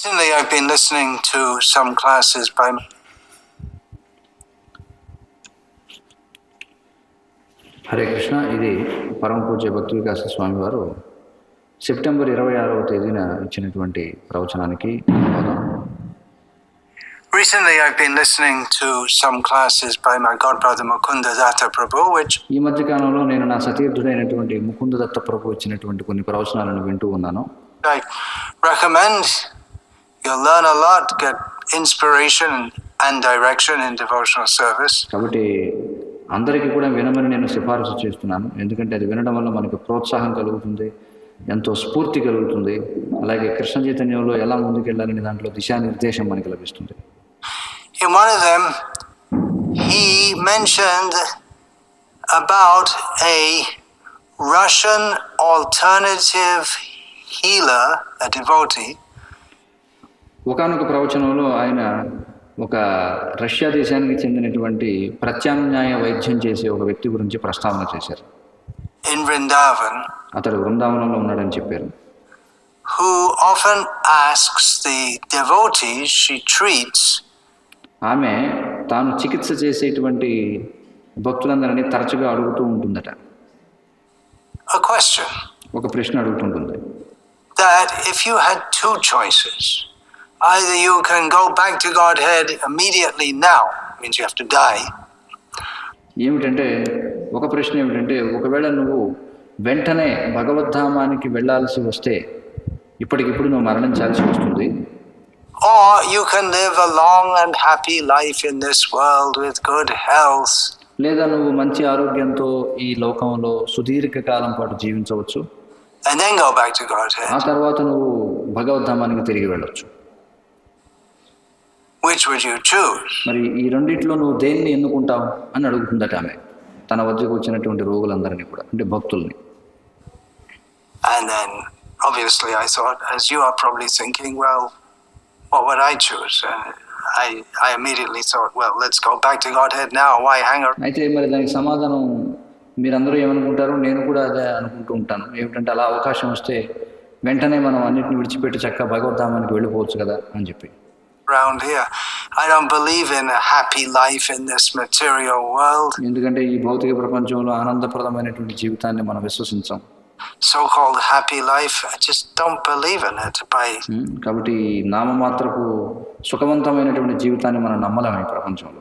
Recently, I've been listening to some classes by Hare Krishna ఇది పరమ పూజ్య భక్తి వికాస స్వామి వారు సెప్టెంబర్ ఇరవై ఆరవ తేదీన ఇచ్చినటువంటి ప్రవచనానికి. Recently, I've been listening to some classes by my godbrother Mukunda Datta Prabhu, which ఈ మధ్య కాలంలో నేను నా సతీర్థుడైనటువంటి ముకుంద దత్త ప్రభు ఇచ్చినటువంటి కొన్ని ప్రవచనాలను వింటూ ఉన్నాను I recommend. You'll learn a lot, get inspiration and direction in devotional service. కాబట్టి అందరికీ కూడా వినమని నేను సిఫారసు చేస్తున్నాను ఎందుకంటే అది వినడం వల్ల మనకు ప్రోత్సాహం కలుగుతుంది ఎంతో స్ఫూర్తి కలుగుతుంది అలాగే కృష్ణ చైతన్యంలో ఎలా ముందుకెళ్ళాలని దాంట్లో దిశానిర్దేశం మనకి లభిస్తుంది In one of them, he mentioned about a Russian alternative healer, a devotee, ఒకానొక ప్రవచనంలో ఆయన ఒక రష్యా దేశానికి చెందినటువంటి ప్రత్యామ్నాయ వైద్యం చేసే ఒక వ్యక్తి గురించి ప్రస్తావన చేశారు. Vrindavan అతడు బృందావనంలో ఉన్నాడని చెప్పారు. devotees she treats ఆమె తాను చికిత్స చేసేటువంటి భక్తులందరినీ తరచుగా అడుగుతూ ఉంటుందట. ఒక ప్రశ్న అడుగుతుంటుంది. That if you had two choices, either you can go back to Godhead immediately now, means you have to die, ఏమిటంటే ఒక ప్రశ్న ఏమిటంటే ఒకవేళ నువ్వు వెంటనే భగవద్ధామానికి వెళ్ళాల్సి వస్తే ఇప్పటికిప్పుడు నువ్వు మరణించాల్సి వస్తుంది or you can live a long and happy life in this world with good health, లేదా నువ్వు మంచి ఆరోగ్యంతో ఈ లోకంలో సుదీర్ఘ కాలం పాటు జీవించవచ్చు and then go back to ఆ Godhead. తర్వాత నువ్వు భగవద్ధామానికి తిరిగి వెళ్ళొచ్చు Which would you choose? మరి ఈ రెండిట్లో నువ్వు దేన్ని ఎన్నుకుంటావు అని అడుగుతుందట ఆమె. తన వద్దకు వచ్చినటువంటి రోగులందరినీ కూడా అంటే భక్తుల్ని. And then obviously I thought as you are probably thinking well what would I choose? Uh, I I immediately thought well let's go back to అయితే మరి దానికి సమాధానం మీరందరూ ఏమనుకుంటారు? నేను కూడా అదే అనుకుంటూ ఉంటాను. ఏమిటంటే అలా అవకాశం వస్తే వెంటనే మనం అన్నింటిని విడిచిపెట్టి చక్కగా భగవద్ధామానికి వెళ్ళిపోవచ్చు కదా అని చెప్పి. Around here. I don't believe in a happy life in this material world. ఎందుకంటే ఈ భౌతిక ప్రపంచంలో ఆనందప్రదమైనటువంటి జీవితాన్ని మనం విశ్వసించాం So called happy life, I just don't believe in it. By ఉం, కాబట్టి నామమాత్రపు సుఖవంతమైనటువంటి జీవితాన్ని మనం నమ్మలేము ఈ ప్రపంచంలో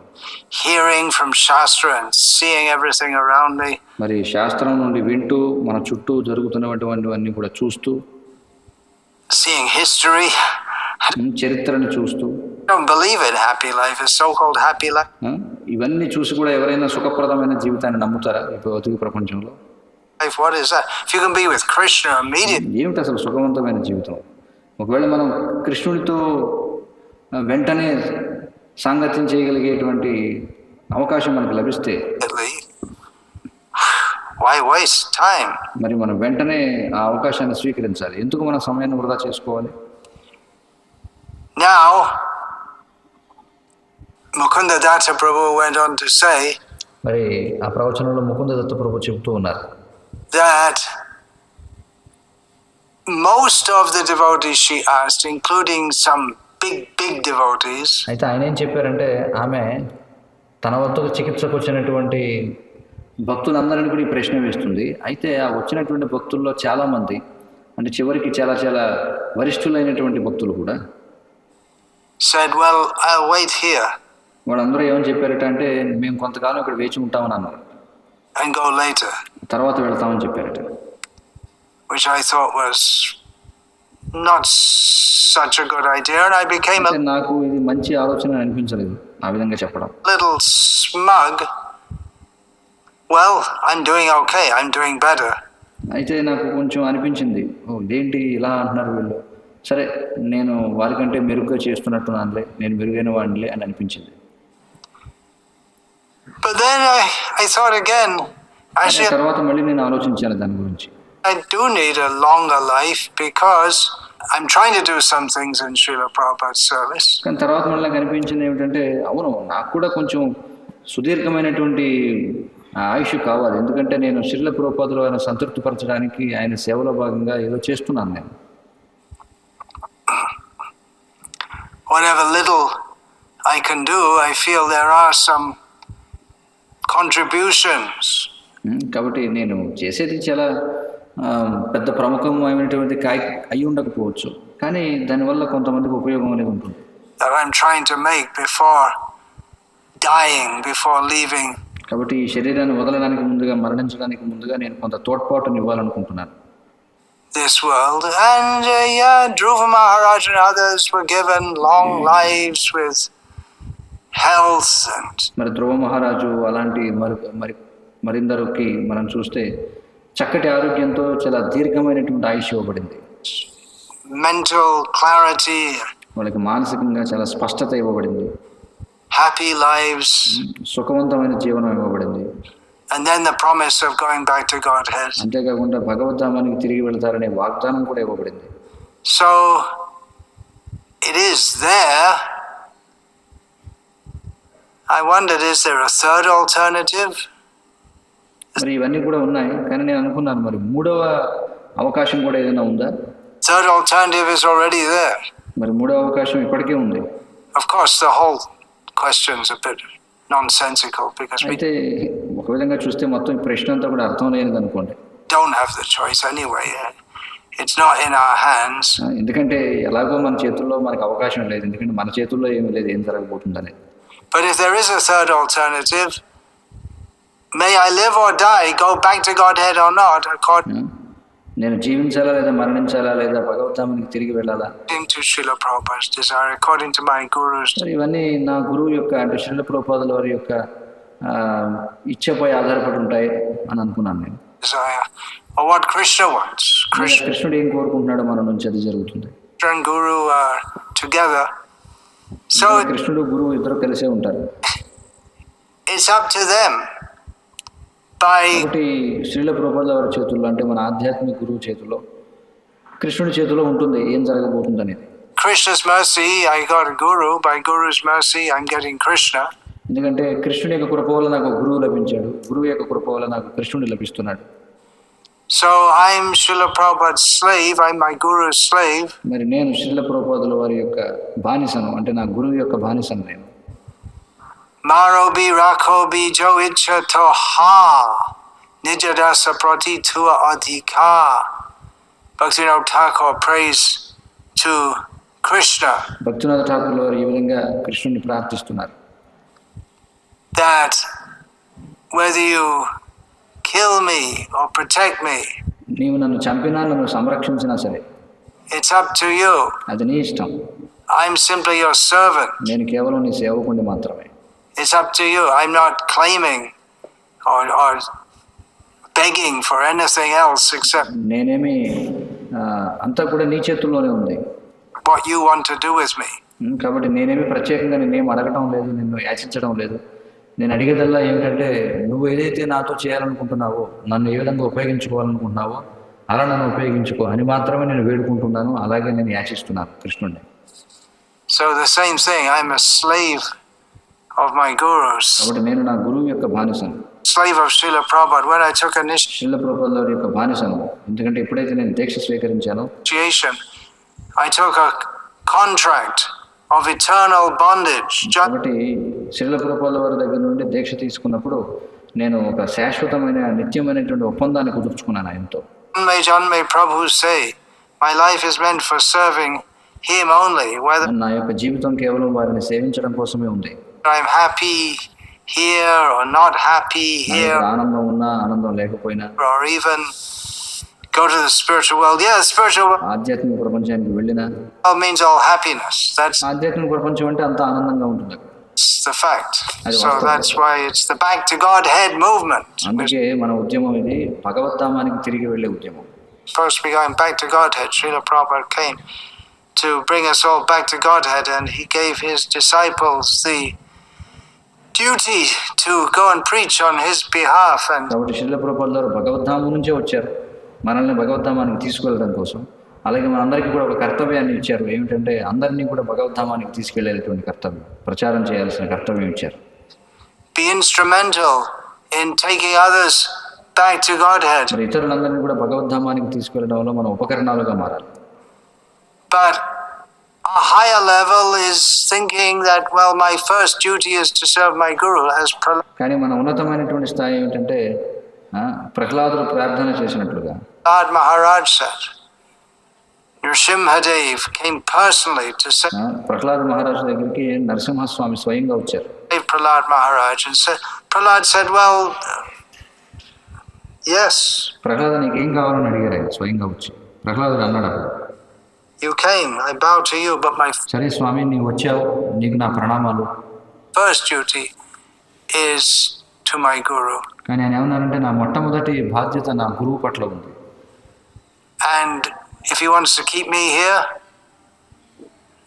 hearing from Shastra and seeing everything around me, మరి శాస్త్రం నుండి వింటూ మన చుట్టూ జరుగుతున్నటువంటివన్నీ కూడా చూస్తూ seeing history, ఉం, చరిత్రని చూస్తూ ఇవన్నీ చూసి కూడా ఎవరైనా సుఖప్రదమైన జీవితాన్ని నమ్ముతారా భౌతిక ప్రపంచంలో? ఏమిటి అసలు సుఖవంతమైన జీవితం? ఒకవేళ మనం కృష్ణుడితో వెంటనే సాంగత్యం చేయగలిగేటువంటి అవకాశం మనకు లభిస్తే? మరి మనం వెంటనే ఆ అవకాశాన్ని స్వీకరించాలి. ఎందుకు మన సమయాన్ని వృధా చేసుకోవాలి? Now, Mukunda Datta Prabhu went on to say మరి ఆ ప్రవచనంలో ముకుంద దత్త ప్రభు చెబుతూ ఉన్నారు. that most of the devotees she asked, including some big, big devotees, అయితే ఆయన ఏం చెప్పారంటే ఆమె తన వద్దకు చికిత్సకు వచ్చినటువంటి భక్తులందరినీ కూడా ఈ ప్రశ్న వేస్తుంది. అయితే ఆ వచ్చినటువంటి భక్తుల్లో చాలామంది అంటే చివరికి చాలా చాలా వరిష్ఠులైనటువంటి భక్తులు కూడా said, Well, I'll wait here వాళ్ళందరూ ఏమని చెప్పారట అంటే మేము కొంతకాలం ఇక్కడ వేచి ఉంటామని అన్నారు and go later, తర్వాత వెళ్తామని చెప్పారట which I thought was not such a good idea. And I became అయితే a నాకు ఇది మంచి ఆలోచన అని అనిపించలేదు ఆ విధంగా చెప్పడం little smug. Well, I'm doing okay, I'm doing better. అయితే నాకు కొంచెం అనిపించింది ఓ ఏంటి ఇలా అంటున్నారు వీళ్ళు సరే నేను వారికంటే మెరుగ్గా చేస్తున్నట్టున్నానులే నేను మెరుగైన వాడినిలే అని అనిపించింది. But then I, I thought again, కానీ actually, తర్వాత మళ్ళీ నేను ఆలోచించాను దాని గురించి. I do need a longer life because I'm trying to do some things in Srila Prabhupada's service. కానీ తర్వాత మళ్ళీ నాకు అనిపించింది ఏమిటంటే అవును నాకు కూడా కొంచెం సుదీర్ఘమైనటువంటి ఆయుష్ కావాలి. ఎందుకంటే నేను శ్రీల పురోపాదులు ఆయన సంతృప్తిపరచడానికి ఆయన సేవలో భాగంగా ఏదో చేస్తున్నాను నేను. Whatever little I can do, I feel there are some contributions. ఉమ్, కాబట్టి నేను చేసేది చాలా పెద్ద ప్రముఖమైనటువంటి కాయ అయి ఉండకపోవచ్చు. కానీ దానివల్ల కొంతమందికి ఉపయోగం అనేది ఉంటుంది. That I'm trying to make before dying, before leaving. కాబట్టి ఈ శరీరాన్ని వదలడానికి ముందుగా మరణించడానికి ముందుగా నేను కొంత తోడ్పాటుని ఇవ్వాలనుకుంటున్నాను this world. And uh, yeah, Dhruva Maharaj and others were given long lives with health and మరి ధ్రువ మహారాజు అలాంటి మరి మరి మరిందరికి మనం చూస్తే చక్కటి ఆరోగ్యంతో చాలా దీర్ఘమైనటువంటి ఆయుష్ ఇవ్వబడింది mental clarity, వాళ్ళకి మానసికంగా చాలా స్పష్టత ఇవ్వబడింది happy lives, సుఖవంతమైన జీవనం ఇవ్వబడింది and then the promise of going back to Godhead. అంతేకాకుండా భగవద్ధామానికి తిరిగి వెళతారనే వాగ్దానం కూడా ఇవ్వబడింది So it is there. I wondered, is there a third alternative? మరి ఇవన్నీ కూడా ఉన్నాయి కానీ నేను అనుకున్నాను మరి మూడవ అవకాశం కూడా ఏదైనా ఉందా Third alternative is already there. మరి మూడవ అవకాశం ఇప్పటికే ఉంది Of course, the whole question's a bit nonsensical because we అయితే ఒక విధంగా చూస్తే మొత్తం ఈ ప్రశ్న అంతా కూడా అర్థం లేనిది అనుకోండి don't have the choice anyway. It's not in our hands. ఆ, ఎందుకంటే ఎలాగో మన చేతుల్లో మనకు అవకాశం లేదు ఎందుకంటే మన చేతుల్లో ఏమీ లేదు ఏం జరగబోతుందని But if there is a third alternative, may I live or die, go back to Godhead or not, according ఆ, నేను జీవించాలా లేదా మరణించాలా లేదా భగవద్ధామానికి తిరిగి వెళ్ళాలా ఇవన్నీ నా గురువు యొక్క అంటే శిల ప్రోపాదుల వారి యొక్క ఇచ్చపై ఆధారపడి ఉంటాయి అని అనుకున్నాను నేను. కృష్ణుడు ఏం కోరుకుంటున్నాడో మన నుంచి అది జరుగుతుంది. కృష్ణుడు గురువు ఇద్దరు కలిసే ఉంటారు. up to them. By కాబట్టి శ్రీల ప్రోపాదుల వారి చేతుల్లో అంటే మన ఆధ్యాత్మిక గురువు చేతిలో కృష్ణుడి చేతిలో ఉంటుంది ఏం జరగబోతుంది అనేది Krishna's mercy, I got a Guru. By Guru's mercy, I'm getting Krishna. ఎందుకంటే కృష్ణుడి యొక్క కృప వల్ల నాకు గురువు లభించాడు గురువు యొక్క కృప వల్ల నాకు కృష్ణుడు లభిస్తున్నాడు So I'm Srila Prabhupada's slave, I'm my Guru's slave. మరి నేను శ్రీల ప్రోపాదుల వారి యొక్క బానిసను అంటే నా గురువు యొక్క బానిసను నేను Marobi Rakobi Jo Icha To Ha Nijadasa Prati Tua Adhika. Bhaktivinoda Thakur prays to Krishna భక్తినాథ ఠాకూర్ల వారు ఈ విధంగా కృష్ణుడిని ప్రార్థిస్తున్నారు that whether you kill me or protect me, నీవు నన్ను చంపినా నన్ను సంరక్షించినా సరే it's up to you. అది నీ ఇష్టం I'm simply your servant. నేను కేవలం నీ సేవకుని మాత్రమే It's up to you. I'm not claiming or, or begging for anything else except నేనేమి ఆ, అంతా కూడా నీ చేతుల్లోనే ఉంది what you want to do with me. ఉం, కాబట్టి నేనేమి ప్రత్యేకంగా నేనేం అడగటం లేదు నిన్ను యాచించడం లేదు నేను అడిగేదల్లా ఏమిటంటే నువ్వు ఏదైతే నాతో చేయాలనుకుంటున్నావో నన్ను ఏ విధంగా ఉపయోగించుకోవాలనుకుంటున్నావో అలా నన్ను ఉపయోగించుకో అని మాత్రమే నేను వేడుకుంటున్నాను. అలాగే నేను యాచిస్తున్నాను కృష్ణుడిని So the same thing. I'm a slave of my gurus, కాబట్టి నేను నా గురువు యొక్క బానిసను. Slave of Srila Prabhupada. When I took initiation, శిల్ల ప్రభుత్వ యొక్క బానిసను. ఎందుకంటే ఎప్పుడైతే నేను దీక్ష స్వీకరించానో. I took a contract of eternal bondage. Just కాబట్టి శిల్ల ప్రభుత్వాల వారి దగ్గర నుండి దీక్ష తీసుకున్నప్పుడు నేను ఒక శాశ్వతమైన నిత్యమైనటువంటి ఒప్పందాన్ని కుదుర్చుకున్నాను ఆయనతో. Janme Janme Prabhu say, my life is meant for serving him only, whether నా యొక్క జీవితం కేవలం వారిని సేవించడం కోసమే ఉంది. I'm happy here or not happy నా here, యొక్క ఆనందం ఉన్నా ఆనందం లేకపోయినా or even go to the spiritual world. Yeah, the spiritual world ఆధ్యాత్మిక ప్రపంచానికి వెళ్ళినా means all happiness. That's ఆధ్యాత్మిక ప్రపంచం అంటే అంత ఆనందంగా ఉంటుంది అక్కడ. the fact. Adi So vastavam. that's why it's the back to Godhead movement. అందుకే మన ఉద్యమం ఇది భగవద్ధామానికి తిరిగి వెళ్ళే ఉద్యమం First, we going back to Godhead. Srila Prabhupada came to bring us all back to Godhead, and he gave his disciples the duty to go and preach on his behalf. And కాబట్టి శిల్ల ప్రభుత్వాల భగవద్ధామం నుంచే వచ్చారు మనల్ని భగవద్ధామానికి తీసుకెళ్ళడం కోసం. అలాగే మనందరికీ కూడా ఒక కర్తవ్యాన్ని ఇచ్చారు. ఏమిటంటే అందరినీ కూడా భగవద్ధామానికి తీసుకెళ్ళేటువంటి కర్తవ్యం. ప్రచారం చేయాల్సిన కర్తవ్యం ఇచ్చారు. Be instrumental in taking others back to Godhead. మరి ఇతరులందరినీ కూడా భగవద్ధామానికి తీసుకెళ్ళడంలో మనం ఉపకరణాలుగా మారాలి. But a higher level is thinking that, well, my first duty is to serve my guru, as కానీ మన ఉన్నతమైనటువంటి స్థాయి ఏమిటంటే ప్రహ్లాదుడు ప్రార్థన చేసినట్లుగా Maharaj said. Nrsimhadev came personally to ఆ, ప్రహ్లాద మహారాజు దగ్గరికి నరసింహస్వామి స్వయంగా వచ్చారు. Prahlad Maharaj and said, Prahlad said, well, yes, Prahlada నీకు ఏం కావాలని అడిగారు? ఆయన స్వయంగా వచ్చి. ప్రహ్లాదుడు అన్నాడు you came, I bow to you, but my సరే స్వామి నీవు వచ్చావు నీకు నా ప్రణామాలు. first duty is to my guru. కానీ ఆయన ఏమన్నారంటే నా మొట్టమొదటి బాధ్యత నా గురువు పట్ల ఉంది. And if he wants to keep me here,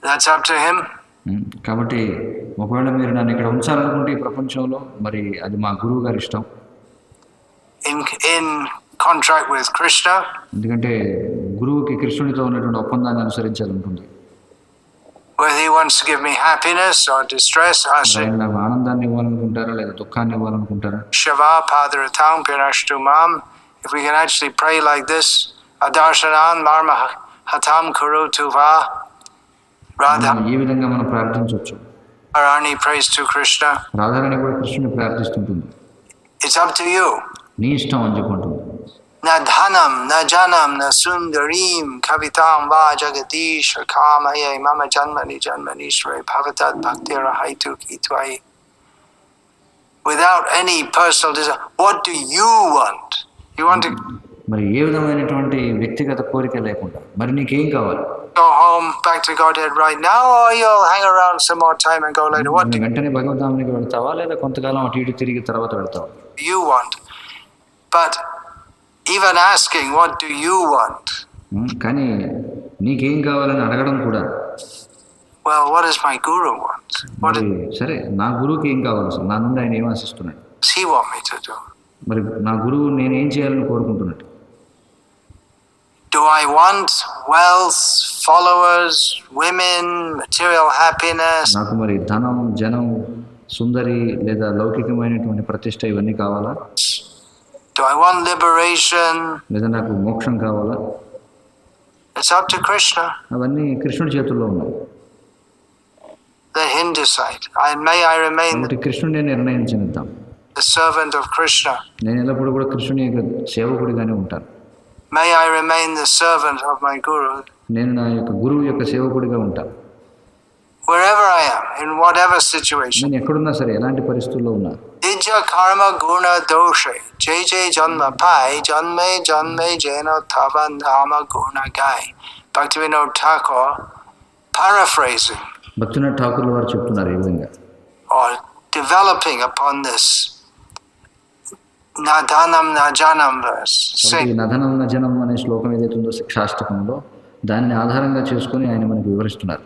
that's up to him. ఉమ్, కాబట్టి ఒకవేళ మీరు నన్ను ఇక్కడ ఉంచాలనుకుంటే ఈ ప్రపంచంలో మరి అది మా గురువు గారి ఇష్టం In, in contract with Krishna, ఎందుకంటే గురువుకి కృష్ణుడితో ఉన్నటువంటి ఒప్పందాన్ని అనుసరించాలి ఉంటుంది whether he wants to give me happiness or distress, I మరి say, ఆయన నాకు ఆనందాన్ని ఇవ్వాలనుకుంటారా లేదా దుఃఖాన్ని ఇవ్వాలనుకుంటారా Shiva Padaratam Pinashtu Mam. If we can actually pray like this, Adarshanan Marma Hatam Kuru Tuva. Radha మనం ఈ విధంగా మనం ప్రార్థించవచ్చు Arani prays to Krishna. Radharani కూడా కృష్ణుని ప్రార్థిస్తుంటుంది It's up to you. నీ ఇష్టం అని చెప్పుకుంటుంది Na dhanam, na janam, na sundarim, kavitam va jagadish, kamaye mama janmani janmani shre bhavatat bhaktira haitu kitvai. Without any personal desire, what do you want? You want to మరి ఏ విధమైనటువంటి వ్యక్తిగత కోరిక లేకుండా. మరి నీకేం కావాలి? వెంటనే భగవద్ధామానికి వెళ్తావా? లేదా కొంతకాలం అటు ఇటు తిరిగి తర్వాత వెళ్తావా? You want but even asking what do you want కానీ నీకేం కావాలని అడగడం కూడా. Well, what does my guru want? సరే నా గురువుకి ఏం కావాలి నా నుండి ఆయన ఏం ఆశిస్తున్నాడు? మరి నా గురువు నేను ఏం చేయాలని కోరుకుంటున్నాడు? Do I want wealth, followers, women, material happiness? నాకు మరి ధనం జనం సుందరి లేదా లౌకికమైనటువంటి ప్రతిష్ట ఇవన్నీ కావాలా Do I want liberation? లేదా నాకు మోక్షం కావాలా It's up to Krishna. అవన్నీ కృష్ణుడి చేతుల్లో ఉన్నాయి Let him decide. I may I remain కాబట్టి కృష్ణుడిని నిర్ణయించనిద్దాం the servant of Krishna. నేను ఎల్లప్పుడూ కూడా కృష్ణుని యొక్క సేవకుడిగానే ఉంటాను May I remain the servant of my guru. నేను నా యొక్క గురువు యొక్క సేవకుడిగా ఉంటాను Wherever I am, in whatever situation. నేను ఎక్కడున్నా సరే ఎలాంటి పరిస్థితుల్లో ఉన్నా Nija karma guna doshe. Jai jai janma pai. Janme janme jena tava nama guna gai. Bhaktivinoda Thakur, paraphrasing భక్తున ఠాకూర్ల వారు చెప్తున్నారు ఈ విధంగా or developing upon this ఈ Saying, నధనం నజనం అనే శ్లోకం ఏదైతే ఉందో శిక్షాష్టకంలో దాన్ని ఆధారంగా చేసుకొని ఆయన మనకు వివరిస్తున్నారు.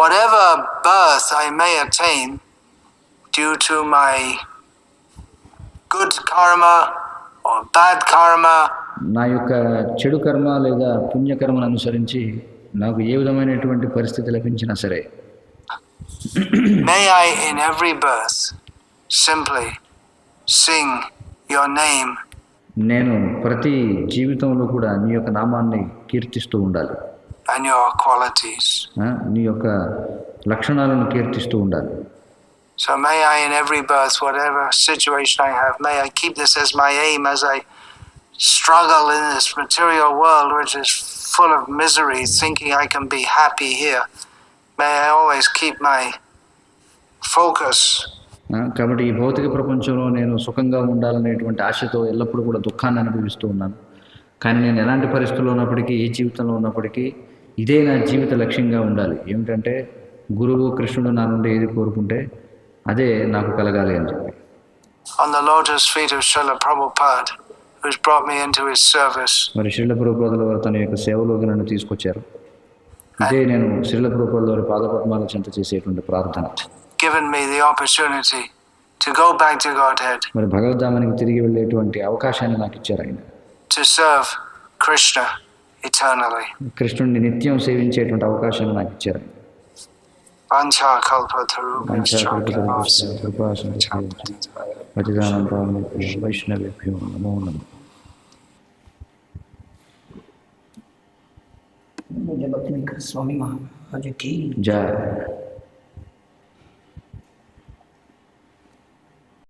Whatever birth I may attain due to my good karma or bad karma, నా యొక్క చెడు కర్మ లేదా పుణ్యకర్మను అనుసరించి నాకు ఏ విధమైనటువంటి పరిస్థితి లభించినా సరే may I in every birth simply sing your name నేను ప్రతి జీవితంలో కూడా నీ యొక్క నామాన్ని కీర్తిస్తూ ఉండాలి and your qualities. ఆ, నీ యొక్క లక్షణాలను కీర్తిస్తూ ఉండాలి So may I in every birth, whatever situation I have, may I keep this as my aim as I struggle in this material world which is full of misery, thinking I can be happy here. May I always keep my focus ఆ, కాబట్టి ఈ భౌతిక ప్రపంచంలో నేను సుఖంగా ఉండాలనేటువంటి ఆశతో ఎల్లప్పుడూ కూడా దుఃఖాన్ని అనుభవిస్తూ ఉన్నాను. కానీ నేను ఎలాంటి పరిస్థితుల్లో ఉన్నప్పటికీ ఏ జీవితంలో ఉన్నప్పటికీ ఇదే నా జీవిత లక్ష్యంగా ఉండాలి. ఏమిటంటే గురువు కృష్ణుడు నా నుండి ఏది కోరుకుంటే అదే నాకు కలగాలి అని చెప్పి. On the lotus feet of Srila Prabhupada, who's brought me into his service. మరి శ్రీల ప్రభుపాదుల వారు తన యొక్క సేవలోకి నన్ను తీసుకొచ్చారు. ఇదే నేను శ్రీల ప్రభుపాదుల వారి పాదపద్మాల చెంత చేసేటువంటి ప్రార్థన. given me the opportunity to go back to Godhead, మరి భగవద్ధామానికి తిరిగి వెళ్ళేటువంటి అవకాశాన్ని నాకు ఇచ్చారు ఆయన to serve Krishna eternally. కృష్ణుడిని నిత్యం సేవించేటువంటి అవకాశాన్ని నాకు ఇచ్చారు ఆయన Vancha kalpataru పతిదానం పావనేభ్యో వైష్ణవేభ్యో నమో నమ मुझे भक्ति में स्वामी महा हजुर ठिक జయ